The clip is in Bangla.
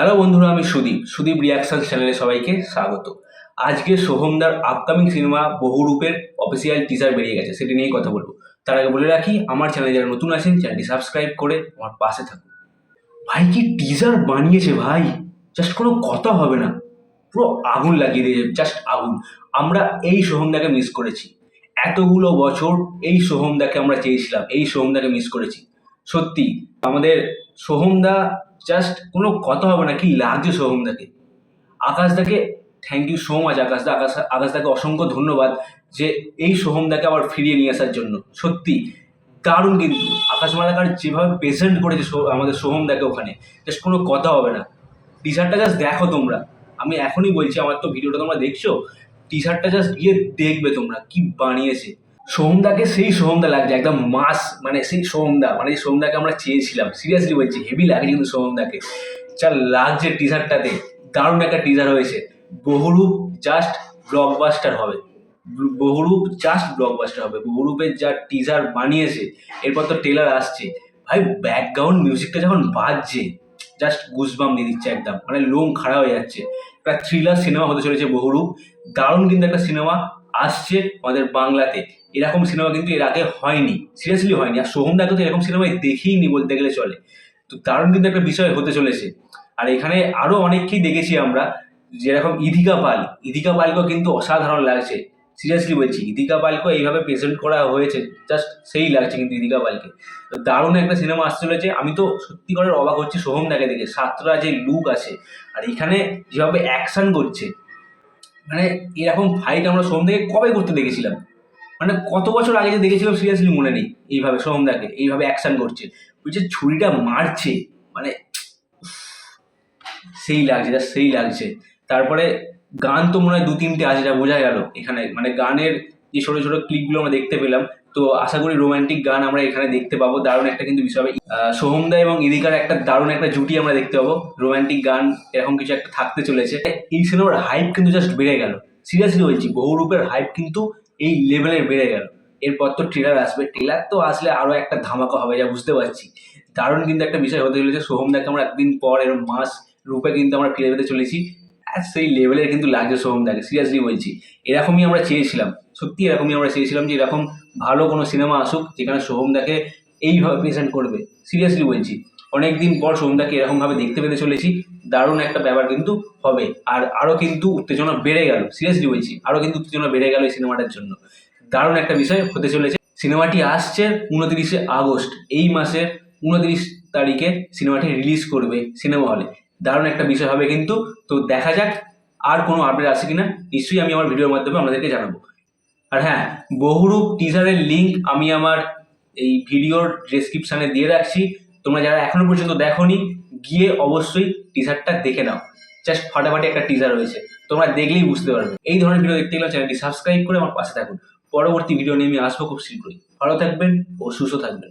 হ্যালো বন্ধুরা, আমি সুদীপ সুদীপ রিয়াকশন চ্যানেলে সবাইকে স্বাগত। আজকে সোহমদার আপকামিং সিনেমা বহুরূপের অফিসিয়াল টিজার বেরিয়ে গেছে, সেটি নিয়েই কথা বলব। তার আগে বলে রাখি, আমার চ্যানেলে যারা নতুন আছেন চ্যানেলটি সাবস্ক্রাইব করে আমার পাশে থাকুন। ভাই, কি টিজার বানিয়েছে ভাই? জাস্ট কোনো কথা হবে না। পুরো আগুন লাগিয়ে দিয়েছে জাস্ট আগুন। আমরা এই সোহমদাকে মিস করেছি। এতগুলো বছর এই সোহমদাকে আমরা চেয়েছিলাম, এই সোহমদাকে মিস করেছি। সত্যি, আমাদের সোহমদা জাস্ট কোনো কথা হবে না, কি লাগছে সোহমদাকে আকাশদাকে থ্যাংক ইউ সো মাচ আকাশদা। আকাশ, আকাশদাকে অসংখ্য ধন্যবাদ যে এই সোহমদাকে আবার ফিরিয়ে নিয়ে আসার জন্য। সত্যি, দারুণ কিন্তু। আকাশ মালাকার যেভাবে প্রেজেন্ট করেছে আমাদের সোহমদাকে ওখানে জাস্ট কোনো কথা হবে না। টি শার্টটা জাস্ট দেখো তোমরা। আমি এখনই বলছি, আমার তো ভিডিওটা তোমরা দেখছ? টি শার্টটা জাস্ট গিয়ে দেখবে তোমরা, কি বানিয়েছে। সোহমদাকে সেই সোহমদা লাগছে, একদম মাস মানে সেই সোহমদা মানে এই সোহমদাকে আমরা চেয়েছিলাম। সিরিয়াসলি বলছি হেভি লাগছে কিন্তু সোহমদাকে যা লাগছে টি শার্টটাতে দারুণ একটা টিজার হয়েছে। বহুরূপ জাস্ট ব্লকবাস্টার হবে। বহুরূপ জাস্ট ব্লকবাস্টার হবে। বহুরূপের যা টিজার বানিয়েছে, এরপর তো টেলার আসছে। ভাই ব্যাকগ্রাউন্ড মিউজিকটা যখন বাজছে জাস্ট গুজবাম দিয়ে দিচ্ছে একদম। মানে লোম খাড়া হয়ে যাচ্ছে। একটা থ্রিলার সিনেমা হতে চলেছে বহুরূপ। দারুণ কিন্তু একটা সিনেমা আসছে আমাদের বাংলাতে। এরকম সিনেমা কিন্তু এর আগে হয়নি সিরিয়াসলি হয়নি। আর সোহমদাকে তো এরকম সিনেমায় দেখিইনি বলতে গেলে চলে। তো দারুণ কিন্তু একটা বিষয় হতে চলেছে। আর এখানে আরও অনেককেই দেখেছি আমরা, যেরকম ইদিকা পাল। ইদিকা পালকেও কিন্তু অসাধারণ লাগছে। সিরিয়াসলি বলছি ইদিকা পালকে এইভাবে প্রেজেন্ট করা হয়েছে জাস্ট সেই লাগছে কিন্তু ইদিকা পালকে। তো দারুণ একটা সিনেমা আসতে চলেছে। আমি তো সত্যি করে অবাক হচ্ছি সোহমদাকে দেখে। সাতরা যে লুক আছে। আর এখানে যেভাবে অ্যাকশন করছে মানে এরকম ফাইট আমরা সোহমদাকে কবে করতে দেখেছিলাম? মানে কত বছর আগে যে দেখেছিলাম সিরিয়াসলি মনে নেই। এইভাবে সোহমদাকে এইভাবে অ্যাকশন করছে। ওই যে ছুরিটা মারছে মানে সেই লাগছে যা সেই লাগছে। তারপরে গান তো মনে হয় দু তিনটে আছে, যা বোঝা গেল এখানে। মানে গানের যে ছোটো ছোটো ক্লিপগুলো আমরা দেখতে পেলাম, তো আশা করি রোমান্টিক গান আমরা এখানে দেখতে পাবো। দারুণ একটা কিন্তু বিষয় হবে। সোহমদা এবং ইদিকার একটা দারুণ একটা জুটি আমরা দেখতে পাবো। রোমান্টিক গান এরকম কিছু একটা থাকতে চলেছে। এই সিনেমার হাইপ কিন্তু জাস্ট বেড়ে গেল। সিরিয়াসলি বলছি, বহুরূপের হাইপ কিন্তু এই লেভেলের বেড়ে গেল। এরপর তো ট্রেলার আসবে। ট্রেলার তো আসলে আরও একটা ধামাকা হবে, যা বুঝতে পারছি। দারুণ কিন্তু একটা বিষয় হতে চলেছে। সোহমদাকে আমরা একদিন পর এরকম মাস রূপে কিন্তু আমরা ফিরে পেতে চলেছি। সেই লেভেলের কিন্তু লাগছে সোহমদাকে সিরিয়াসলি বলছি। এরকমই আমরা চেয়েছিলাম সত্যি এরকমই আমরা চেয়েছিলাম যে এরকম ভালো কোনো সিনেমা আসুক, যেখানে সোহমদাকে এইভাবে প্রেজেন্ট করবে। সিরিয়াসলি বলছি। অনেক দিন পর সোহমদাকে এরকমভাবে দেখতে পেতে চলেছি। দারুণ একটা ব্যাপার কিন্তু হবে। আর আরও কিন্তু উত্তেজনা বেড়ে গেল। সিরিয়াসলি বলছি আরও কিন্তু উত্তেজনা বেড়ে গেল এই সিনেমাটার জন্য। দারুণ একটা বিষয় হতে চলেছে। সিনেমাটি আসছে উনত্রিশে আগস্ট। এই মাসের উনত্রিশ তারিখে সিনেমাটি রিলিজ করবে সিনেমা হলে দারুণ একটা বিষয় হবে কিন্তু। তো দেখা যাক আর কোনো আপডেট আছে কিনা। নিশ্চয়ই আমি আমার ভিডিওর মাধ্যমে আপনাদেরকে জানাব। আর হ্যাঁ বহুরূপ টিজারের লিঙ্ক আমি আমার এই ভিডিওর ডেসক্রিপশানে দিয়ে রাখছি। তোমরা যারা এখনও পর্যন্ত দেখোনি গিয়ে অবশ্যই টিজারটা দেখে নাও। জাস্ট ফাটাফাটি একটা টিজার রয়েছে। তোমরা দেখলেই বুঝতে পারবে। এই ধরনের ভিডিও দেখতে গেলে চ্যানেলটি সাবস্ক্রাইব করে আমার পাশে থাকুন। পরবর্তী ভিডিও নিয়ে আমি আসব খুব শীঘ্রই। ভালো থাকবেন ও সুস্থ থাকবেন।